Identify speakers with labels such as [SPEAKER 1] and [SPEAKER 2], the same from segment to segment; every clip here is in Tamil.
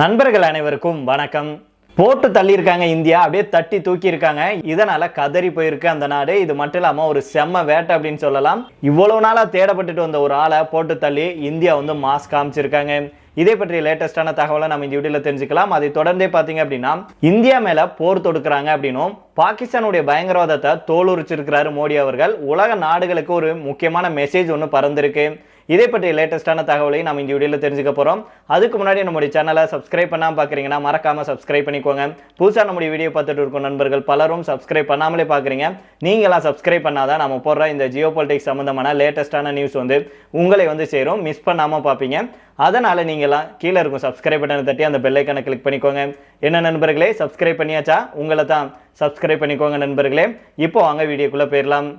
[SPEAKER 1] நண்பர்கள் அனைவருக்கும் வணக்கம். போட்டு தள்ளியிருக்காங்க இந்தியா அப்படியே தட்டி தூக்கியிருக்காங்க. இதனால கதறி போயிருக்கு அந்த நாடு. இது மட்டும் இல்லாமல் ஒரு செம்ம வேட்டை அப்படின்னு சொல்லலாம். இவ்வளவு நாளாக தேடப்பட்டுட்டு வந்த ஒரு ஆளை போட்டு தள்ளி இந்தியா வந்து மாஸ் காமிச்சிருக்காங்க. இதை பற்றிய லேட்டஸ்டான தகவலை நம்ம இந்த வீடியோவில் தெரிஞ்சுக்கலாம். அதை தொடர்ந்தே பார்த்தீங்க அப்படின்னா இந்தியா மேலே போர் தொடுக்கிறாங்க அப்படின்னும் பாகிஸ்தானுடைய பயங்கரவாதத்தை தோலுரிச்சிருக்கிறாரு மோடி அவர்கள். உலக நாடுகளுக்கு ஒரு முக்கியமான மெசேஜ் ஒன்று பறந்திருக்கு. இதை பற்றிய லேட்டஸ்ட்டான தகவலை நம்ம இந்த வீடியோவில் தெரிஞ்சுக்க போகிறோம் அதுக்கு முன்னாடி நம்முடைய சேனலை சப்ஸ்கிரைப் பண்ணாமல் பார்க்குறீங்கன்னா மறக்காமல் சப்ஸ்கிரைப் பண்ணிக்கோங்க. புதுசாக நம்முடைய வீடியோ பார்த்துட்டு இருக்கும் நண்பர்கள் பலரும் சப்ஸ்கிரைப் பண்ணாமலே பார்க்குறீங்க நீங்களாம் சப்ஸ்கிரைப் பண்ணாதான் நம்ம போடுற இந்த ஜியோ பாலிட்டிக்ஸ் சம்மந்தமான லேட்டஸ்ட்டான நியூஸ் வந்து உங்களை வந்து சேரும். மிஸ் பண்ணாமல் பார்ப்பீங்க அதனால் நீங்களாம் கீழே இருக்கும் சப்ஸ்கிரைப் பட்டனை தட்டி அந்த பெல்லைக்கான கிளிக் பண்ணிக்கோங்க. என்ன நண்பர்களே சப்ஸ்கிரைப் பண்ணியாச்சா? உங்களை தான் சப்ஸ்கிரைப் பண்ணிக்கோங்க நண்பர்களே. இப்போ வாங்க வீடியோக்குள்ளே போயிடலாம்.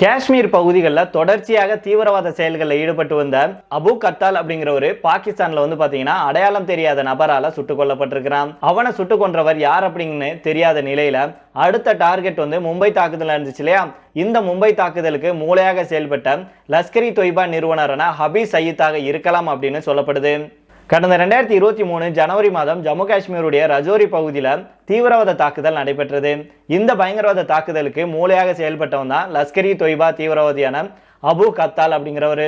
[SPEAKER 1] காஷ்மீர் பகுதிகளில் தொடர்ச்சியாக தீவிரவாத செயல்களில் ஈடுபட்டு வந்த அபு கத்தால் அப்படிங்கிற ஒரு பாகிஸ்தான்ல வந்து பாத்தீங்கன்னா அடையாளம் தெரியாத நபரால சுட்டுக் கொல்லப்பட்டிருக்கிறான். அவனை சுட்டுக் கொன்றவர் யார் அப்படின்னு தெரியாத நிலையில அடுத்த டார்கெட் வந்து மும்பை தாக்குதல் இருந்துச்சு இல்லையா? இந்த மும்பை தாக்குதலுக்கு மூளையாக செயல்பட்ட லஷ்கரி தொய்பா நிறுவனரான ஹபீஸ் சயீத்தாக இருக்கலாம் அப்படின்னு சொல்லப்படுது. கடந்த ரெண்டாயிரத்தி இருபத்தி மூணு ஜனவரி மாதம் ஜம்மு காஷ்மீருடைய ரஜோரி பகுதியில் தீவிரவாத தாக்குதல் நடைபெற்றது. இந்த பயங்கரவாத தாக்குதலுக்கு மூளையாக செயல்பட்டவன் தான் லஷ்கரி தொய்பா தீவிரவாதியான அபு கத்தால் அப்படிங்கிறவர்.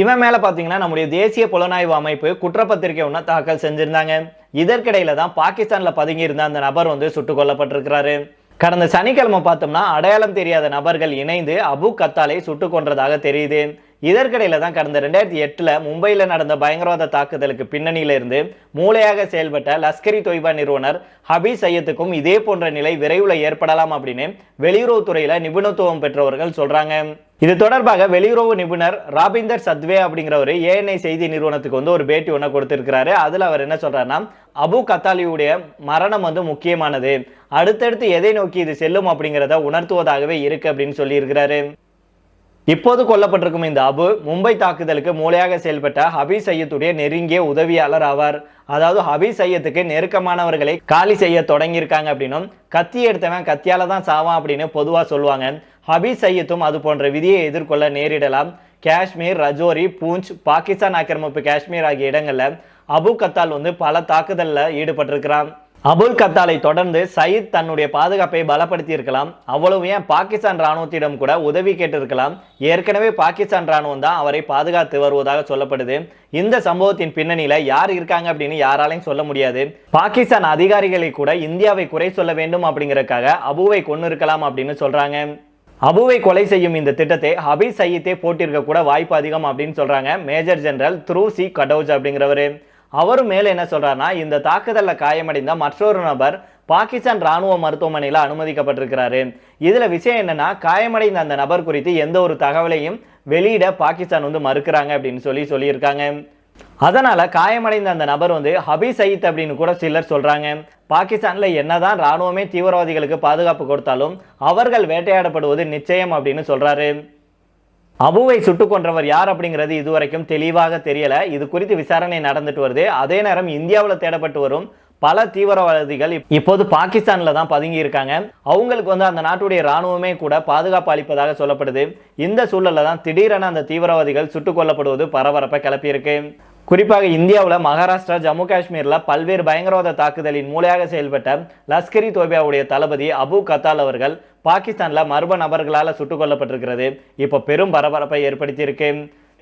[SPEAKER 1] இவன் மேலே பார்த்தீங்கன்னா நம்முடைய தேசிய புலனாய்வு அமைப்பு குற்றப்பத்திரிகை ஒன்று தாக்கல் செஞ்சுருந்தாங்க. இதற்கிடையில தான் பாகிஸ்தானில் பதுங்கி இருந்த அந்த நபர் வந்து சுட்டுக் கொல்லப்பட்டிருக்கிறாரு. கடந்த சனிக்கிழமை பார்த்தோம்னா அடையாளம் தெரியாத நபர்கள் இணைந்து அபு கத்தாலை சுட்டு கொன்றதாக தெரியுது. இதற்கிடையில் தான் கடந்த ரெண்டாயிரத்தி எட்டில் மும்பையில் நடந்த பயங்கரவாத தாக்குதலுக்கு பின்னணியில இருந்து மூளையாக செயல்பட்ட லஷ்கரி தொய்பா நிறுவனர் ஹபி சையத்துக்கும் இதே போன்ற நிலை விரைவில் ஏற்படலாம் அப்படின்னு வெளியுறவுத்துறையில் நிபுணத்துவம் பெற்றவர்கள் சொல்கிறாங்க இது தொடர்பாக வெளியுறவு நிபுணர் ராபிந்தர் சத்வே அப்படிங்கிறவர் ஏஎன்ஐ செய்தி நிறுவனத்துக்கு வந்து ஒரு பேட்டி ஒன்று கொடுத்திருக்கிறாரு. அதில் அவர் என்ன சொல்கிறாருன்னா அபு கத்தாலியுடைய மரணம் வந்து முக்கியமானது. அடுத்தடுத்து எதை நோக்கி இது செல்லும் அப்படிங்கிறத உணர்த்துவதாகவே இருக்கு அப்படின்னு சொல்லியிருக்கிறாரு. இப்போது கொல்லப்பட்டிருக்கும் இந்த அபு மும்பை தாக்குதலுக்கு மூளையாக செயல்பட்ட ஹபீஸ் சையத்துடைய நெருங்கிய உதவியாளர் ஆவார். அதாவது ஹபீஸ் சையத்துக்கு நெருக்கமானவர்களை காலி செய்ய தொடங்கியிருக்காங்க அப்படின்னும் கத்தி எடுத்தவன் கத்தியால தான் சாவான் அப்படின்னு பொதுவாக சொல்லுவாங்க. ஹபீஸ் சையத்தும் அது போன்ற விதியை எதிர்கொள்ள நேரிடலாம். காஷ்மீர் ரஜோரி பூஞ்ச் பாகிஸ்தான் ஆக்கிரமிப்பு காஷ்மீர் ஆகிய இடங்களில் அபு கத்தால் வந்து பல தாக்குதலில் ஈடுபட்டிருக்கிறான். அபுல் கத்தாலை தொடர்ந்து சயீத் தன்னுடைய பாதுகாப்பை பலப்படுத்தி இருக்கலாம். அவ்வளவு ஏன் பாகிஸ்தான் ராணுவத்திடம் கூட உதவி கேட்டிருக்கலாம். ஏற்கனவே பாகிஸ்தான் ராணுவம் தான் அவரை பாதுகாத்து வருவதாக சொல்லப்படுது. இந்த சம்பவத்தின் பின்னணியில யார் இருக்காங்க அப்படின்னு யாராலையும் சொல்ல முடியாது. பாகிஸ்தான் அதிகாரிகளை கூட இந்தியாவை குறை சொல்ல வேண்டும் அப்படிங்கறதுக்காக அபுவை கொண்டு இருக்கலாம் அப்படின்னு சொல்றாங்க. அபுவை கொலை செய்யும் இந்த திட்டத்தை ஹபீஸ் சயீத்தே போட்டிருக்க கூட வாய்ப்பு அதிகம் அப்படின்னு சொல்றாங்க. மேஜர் ஜெனரல் த்ரூ சி கடோஜ் அப்படிங்கிறவரு. அவரும் மேலே என்ன சொல்கிறாருன்னா இந்த தாக்குதலில் காயமடைந்த மற்றொரு நபர் பாகிஸ்தான் ராணுவ மருத்துவமனையில் அனுமதிக்கப்பட்டிருக்கிறாரு. இதில் விஷயம் என்னன்னா காயமடைந்த அந்த நபர் குறித்து எந்த ஒரு தகவலையும் வெளியிட பாகிஸ்தான் வந்து மறுக்கிறாங்க அப்படின்னு சொல்லி சொல்லியிருக்காங்க. அதனால் காயமடைந்த அந்த நபர் வந்து ஹபி சயீத் அப்படின்னு கூட சிலர் சொல்கிறாங்க பாகிஸ்தானில் என்னதான் ராணுவமே தீவிரவாதிகளுக்கு பாதுகாப்பு கொடுத்தாலும் அவர்கள் வேட்டையாடப்படுவது நிச்சயம் அப்படின்னு சொல்கிறாரு அபுவை சுட்டுக் கொன்றவர் யார் அப்படிங்கிறது இதுவரைக்கும் தெளிவாக தெரியல. இது குறித்து விசாரணை நடந்துட்டு வருது. அதே நேரம் இந்தியாவில் தேடப்பட்டு வரும் பல தீவிரவாதிகள் இப்- இப்போது பாகிஸ்தானில் தான் பதுங்கி இருக்காங்க. அவங்களுக்கு வந்து அந்த நாட்டுடைய ராணுவமே கூட பாதுகாப்பு அளிப்பதாக சொல்லப்படுது. இந்த சூழல்ல தான் திடீரென அந்த தீவிரவாதிகள் சுட்டுக் கொல்லப்படுவது பரபரப்பை கிளப்பியிருக்கு. குறிப்பாக இந்தியாவில் மகாராஷ்டிரா ஜம்மு காஷ்மீரில் பல்வேறு பயங்கரவாத தாக்குதலின் மூலையாக செயல்பட்ட லஷ்கரி தோபியாவுடைய தளபதி அபு கத்தால் அவர்கள் பாகிஸ்தானில் மர்ம நபர்களால் சுட்டுக் கொல்லப்பட்டிருக்கிறது. இப்போ பெரும் பரபரப்பை ஏற்படுத்தியிருக்கு.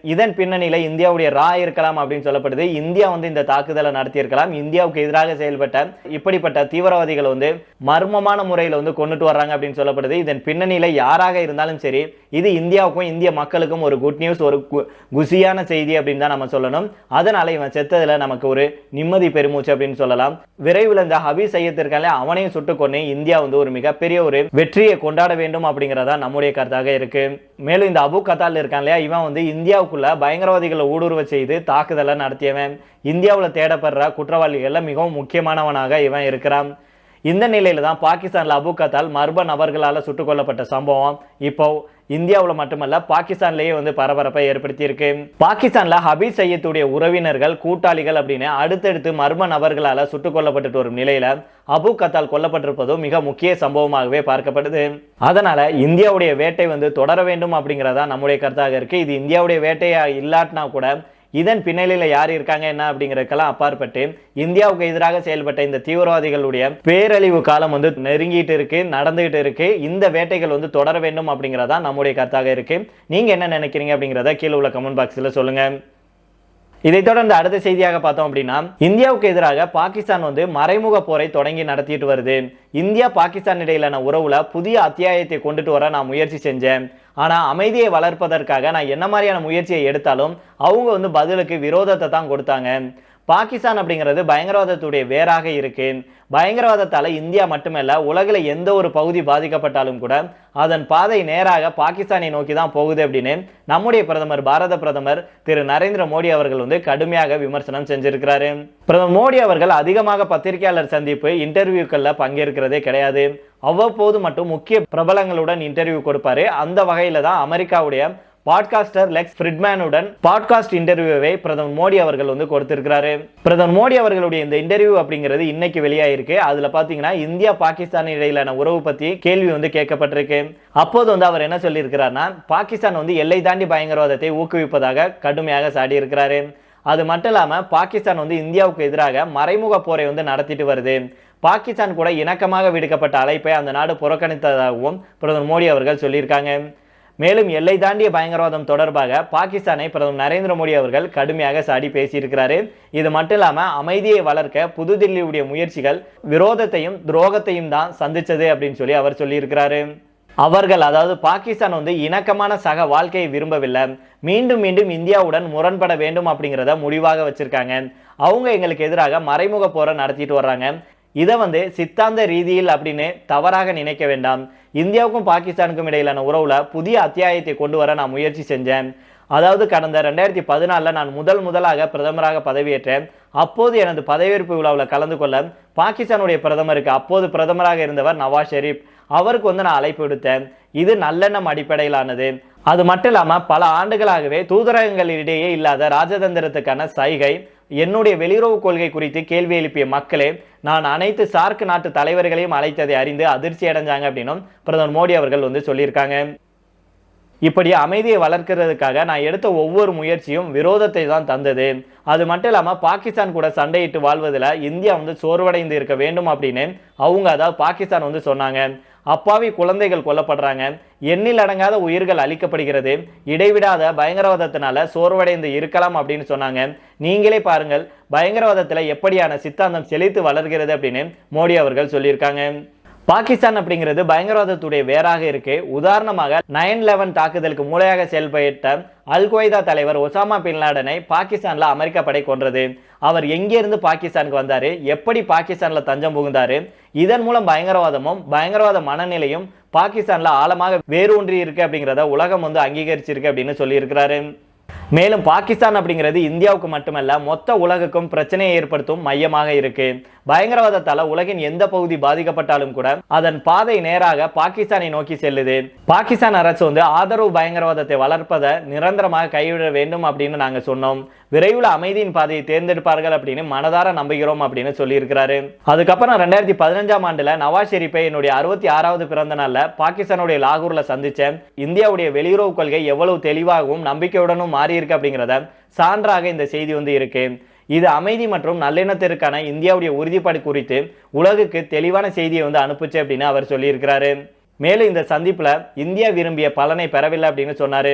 [SPEAKER 1] இதன் பின்னணியில் இந்தியாவுடைய ரா இருக்கலாம் அப்படின்னு சொல்லப்படுது. இந்தியா வந்து இந்த தாக்குதலை நடத்தியிருக்கலாம். இந்தியாவுக்கு எதிராக செயல்பட்ட இப்படிப்பட்ட தீவிரவாதிகள் வந்து மர்மமான முறையில் வந்து கொண்டுட்டு வர்றாங்க அப்படின்னு சொல்லப்படுது. இதன் பின்னணியில் யாராக இருந்தாலும் சரி இது இந்தியாவுக்கும் இந்திய மக்களுக்கும் ஒரு குட் நியூஸ் ஒரு கு- குசியான செய்தி அப்படின்னு தான் நம்ம சொல்லணும். அதனால இவன் செத்ததில் நமக்கு ஒரு நிம்மதி பெருமூச்சு அப்படின்னு சொல்லலாம். விரைவில் இந்த ஹபி சையத்திற்கால அவனையும் சுட்டுக்கொண்டு இந்தியா வந்து ஒரு மிகப்பெரிய ஒரு வெற்றியை கொண்டாட வேண்டும் அப்படிங்கிறதா நம்முடைய கருத்தாக இருக்கு. மேலும் இந்த அபு கத்தால் இருக்கான் இல்லையா இவன் வந்து இந்தியாவுக்கு இந்தியாவுக்குள்ள பயங்கரவாதிகளை ஊடுருவ செய்து தாக்குதலை நடத்தியவன். இந்தியாவில் தேடப்படுற குற்றவாளிகளில் மிகவும் முக்கியமானவனாக இவன் இருக்கிறான். இந்த நிலையில் தான் பாகிஸ்தானில் அபுகத்தால் மர்ம நபர்களால் சுட்டுக் கொல்லப்பட்ட சம்பவம் இப்போ இந்தியாவில் மட்டுமல்ல பாகிஸ்தான்லேயே வந்து பரபரப்பை ஏற்படுத்தியிருக்கு. பாகிஸ்தானில் ஹபீஸ் சையத்துடைய உறவினர்கள் கூட்டாளிகள் அப்படின்னு அடுத்தடுத்து மர்ம நபர்களால் சுட்டுக் கொல்லப்பட்டுட்டு வரும் நிலையில் அபு கத்தால் கொல்லப்பட்டிருப்பதும் மிக முக்கிய சம்பவமாகவே பார்க்கப்படுது. அதனால இந்தியாவுடைய வேட்டை வந்து தொடர வேண்டும் அப்படிங்கிறதா நம்முடைய கருத்தாக இருக்கு. இது இந்தியாவுடைய வேட்டையா இல்லாட்டினா கூட இதன் பின்னணியில் யார் இருக்காங்க என்ன அப்படிங்கிறதுக்கெல்லாம் அப்பாற்பட்டு இந்தியாவுக்கு எதிராக செயல்பட்ட இந்த தீவிரவாதிகளுடைய பேரழிவு காலம் வந்து நெருங்கிட்டு இருக்கு நடந்துகிட்டு இருக்கு. இந்த வேட்டைகள் வந்து தொடர வேண்டும் அப்படிங்கிறதா நம்முடைய கருத்தாக இருக்கு. நீங்க என்ன நினைக்கிறீங்க அப்படிங்கிறத கீழே உள்ள கமெண்ட் பாக்ஸில் சொல்லுங்க. இதைத் தொடர்ந்து அடுத்த செய்தியாக பார்த்தோம் அப்படின்னா இந்தியாவுக்கு எதிராக பாகிஸ்தான் வந்து மறைமுக போரை தொடங்கி நடத்திட்டு வருது. இந்தியா பாகிஸ்தான் இடையிலான உறவுல புதிய அத்தியாயத்தை கொண்டுட்டு வர நான் முயற்சி செஞ்சேன். ஆனால் அமைதியை வளர்ப்பதற்காக நான் என்ன மாதிரியான முயற்சியை எடுத்தாலும் அவங்க வந்து பதிலுக்கு விரோதத்தை தான் கொடுத்தாங்க. பாகிஸ்தான் அப்படிங்கிறது பயங்கரவாதத்துடைய வேறாக இருக்கு பயங்கரவாதத்தால் இந்தியா மட்டுமல்ல உலகில் எந்த ஒரு பகுதி பாதிக்கப்பட்டாலும் கூட அதன் பாதை நேராக பாகிஸ்தானை நோக்கி தான் போகுது அப்படின்னு நம்முடைய பிரதமர் பாரத பிரதமர் திரு நரேந்திர மோடி அவர்கள் வந்து கடுமையாக விமர்சனம் செஞ்சிருக்கிறாரு. பிரதமர் மோடி அவர்கள் அதிகமாக பத்திரிகையாளர் சந்திப்பு இன்டர்வியூக்களில் பங்கேற்கிறதே கிடையாது. அவ்வப்போது மட்டும் முக்கிய பிரபலங்களுடன் இன்டர்வியூ கொடுப்பாரு. அந்த வகையில் தான் அமெரிக்காவுடைய பாட்காஸ்டர் லெக்ஸ் ஃப்ரிட்மேனுடன் பாட்காஸ்ட் இன்டர்வியூவை பிரதமர் மோடி அவர்கள் வந்து கொடுத்திருக்கிறாரு. பிரதமர் மோடி அவர்களுடைய இந்த இன்டர்வியூ அப்படிங்கிறது இன்னைக்கு வெளியாயிருக்கு. அதுல பாத்தீங்கன்னா இந்தியா பாகிஸ்தான் இடையிலான உறவு பத்தி கேள்வி வந்து கேட்கப்பட்டிருக்கு. அப்போது வந்து அவர் என்ன சொல்லியிருக்கிறார்னா பாகிஸ்தான் வந்து எல்லை தாண்டி பயங்கரவாதத்தை ஊக்குவிப்பதாக கடுமையாக சாடி இருக்கிறாரு அது மட்டும் இல்லாமல் பாகிஸ்தான் வந்து இந்தியாவுக்கு எதிராக மறைமுக போரை வந்து நடத்திட்டு வருது. பாகிஸ்தான் கூட இணக்கமாக விடுக்கப்பட்ட அழைப்பை அந்த நாடு புறக்கணித்ததாகவும் பிரதமர் மோடி அவர்கள் சொல்லியிருக்காங்க. மேலும் எல்லை தாண்டிய பயங்கரவாதம் தொடர்பாக பாகிஸ்தானை பிரதமர் நரேந்திர மோடி அவர்கள் கடுமையாக சாடி பேசியிருக்கிறாரு. இது மட்டும் இல்லாமல் அமைதியை வளர்க்க புதுதில்லியுடைய முயற்சிகள் விரோதத்தையும் துரோகத்தையும் தான் சந்திச்சது அப்படின்னு சொல்லி அவர் சொல்லியிருக்கிறாரு. அவர்கள் அதாவது பாகிஸ்தான் வந்து இணக்கமான சக வாழ்க்கையை விரும்பவில்லை. மீண்டும் மீண்டும் இந்தியாவுடன் முரண்பட வேண்டும் அப்படிங்கிறத முடிவாக வச்சிருக்காங்க. அவங்க எங்களுக்கு எதிராக மறைமுக போரை நடத்திட்டு வர்றாங்க. இதை வந்து சித்தாந்த ரீதியில் அப்படின்னு தவறாக நினைக்க வேண்டாம். இந்தியாவுக்கும் பாகிஸ்தானுக்கும் இடையிலான உறவில் புதிய அத்தியாயத்தை கொண்டு வர நான் முயற்சி செஞ்சேன். அதாவது கடந்த ரெண்டாயிரத்தி பதினாலில் நான் முதல் முதலாக பிரதமராக பதவியேற்றேன். அப்போது எனது பதவியேற்பு விழாவில் கலந்து கொள்ள பாகிஸ்தானுடைய பிரதமருக்கு அப்போது பிரதமராக இருந்தவர் நவாஸ் ஷெரீப். அவருக்கு வந்து நான் அழைப்பு விடுத்தேன். இது நல்லெண்ணம் அடிப்படையிலானது. அது மட்டும் இல்லாமல் பல ஆண்டுகளாகவே தூதரகங்களிடையே இல்லாத ராஜதந்திரத்துக்கான சைகை என்னுடைய வெளியுறவு கொள்கை குறித்து கேள்வி எழுப்பிய மக்களே நான் அனைத்து சார்க் நாட்டு தலைவர்களையும் அழைத்ததை அறிந்து அதிர்ச்சி அடைஞ்சாங்க அப்படின்னும் பிரதமர் மோடி அவர்கள் வந்து சொல்லியிருக்காங்க. இப்படி அமைதியை வளர்க்கிறதுக்காக நான் எடுத்த ஒவ்வொரு முயற்சியும் விரோதத்தை தான் தந்தது. அது மட்டும் இல்லாமல் பாகிஸ்தான் கூட சண்டையிட்டு வாழ்வதில் இந்தியா வந்து சோர்வடைந்து இருக்க வேண்டும் அப்படின்னு அவங்க அதாவது பாகிஸ்தான் வந்து சொன்னாங்க. அப்பாவி குழந்தைகள் கொல்லப்படுறாங்க. எண்ணில் அடங்காத உயிர்கள் அளிக்கப்படுகிறது இடைவிடாத பயங்கரவாதத்தினால சோர்வடைந்து இருக்கலாம் அப்படின்னு சொன்னாங்க. நீங்களே பாருங்கள் பயங்கரவாதத்தில் எப்படியான சித்தாந்தம் செழித்து வளர்கிறது அப்படின்னு மோடி அவர்கள் சொல்லியிருக்காங்க. பாகிஸ்தான் அப்படிங்கிறது பயங்கரவாதத்துடைய வேறாக இருக்கு. உதாரணமாக நைன் லெவன் தாக்குதலுக்கு மூளையாக செயல்பட்ட அல் கொய்தா தலைவர் ஒசாமா பின் லாடனை பாகிஸ்தான்ல அமெரிக்க படை கொன்றது. அவர் எங்கேருந்து பாகிஸ்தானுக்கு வந்தாரு? எப்படி பாகிஸ்தான்ல தஞ்சம் புகுந்தாரு? இதன் மூலம் பயங்கரவாதமும் பயங்கரவாத மனநிலையும் பாகிஸ்தான்ல ஆழமாக வேரூன்றி இருக்கு அப்படிங்கிறத உலகம் வந்து அங்கீகரிச்சிருக்கு அப்படின்னு சொல்லியிருக்கிறாரு. மேலும் பாகிஸ்தான் அப்படிங்கிறது இந்தியாவுக்கு மட்டுமல்ல மொத்த உலகுக்கும் பிரச்சனையை ஏற்படுத்தும் மையமாக இருக்குது பயங்கரவாதத்தால உலகின் எந்த பகுதி பாதிக்கப்பட்டாலும் கூட அதன் பாதை நேராக பாகிஸ்தானை நோக்கி செல்லுது. பாகிஸ்தான் அரசு வந்து ஆதரவு பயங்கரவாதத்தை வளர்ப்பதை நிரந்தரமாக கைவிட வேண்டும் அப்படின்னு நாங்க சொன்னோம். விரைவில் அமைதியின் பாதையை தேர்ந்தெடுப்பார்கள் அப்படின்னு மனதார நம்புகிறோம் அப்படின்னு சொல்லியிருக்கிறாரு. அதுக்கப்புறம் ரெண்டாயிரத்தி பதினஞ்சாம் ஆண்டுல நவாஸ் ஷெரீப்பை என்னுடைய அறுபத்தி ஆறாவது பிறந்த நாள்ல பாகிஸ்தானுடைய லாகூர்ல சந்திச்சேன். இந்தியாவுடைய வெளியுறவு கொள்கை எவ்வளவு தெளிவாகவும் நம்பிக்கையுடனும் மாறியிருக்கு அப்படிங்கிறத சான்றாக இந்த செய்தி வந்து இருக்கு. இது அமைதி மற்றும் நல்லெண்ணத்திற்கான இந்தியாவுடைய உறுதிப்பாடு குறித்து உலகுக்கு தெளிவான செய்தியை வந்து அனுப்புச்சு அப்படின்னு அவர் சொல்லியிருக்கிறாரு. மேலும் இந்த சந்திப்பில் இந்தியா விரும்பிய பலனை பெறவில்லை அப்படின்னு சொன்னார்.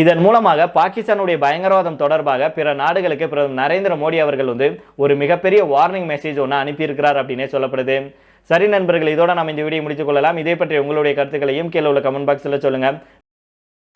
[SPEAKER 1] இதன் மூலமாக பாகிஸ்தானுடைய பயங்கரவாதம் தொடர்பாக பிற நாடுகளுக்கு பிரதமர் நரேந்திர மோடி அவர்கள் வந்து ஒரு மிகப்பெரிய வார்னிங் மெசேஜ் ஒன்று அனுப்பியிருக்கிறார் அப்படின்னே சொல்லப்படுது. சரி நண்பர்கள் இதோட நம்ம இந்த வீடியோ முடித்துக் கொள்ளலாம். இதே பற்றி உங்களுடைய கருத்துக்களையும் கீழே உள்ள கமெண்ட் பாக்ஸில் சொல்லுங்கள்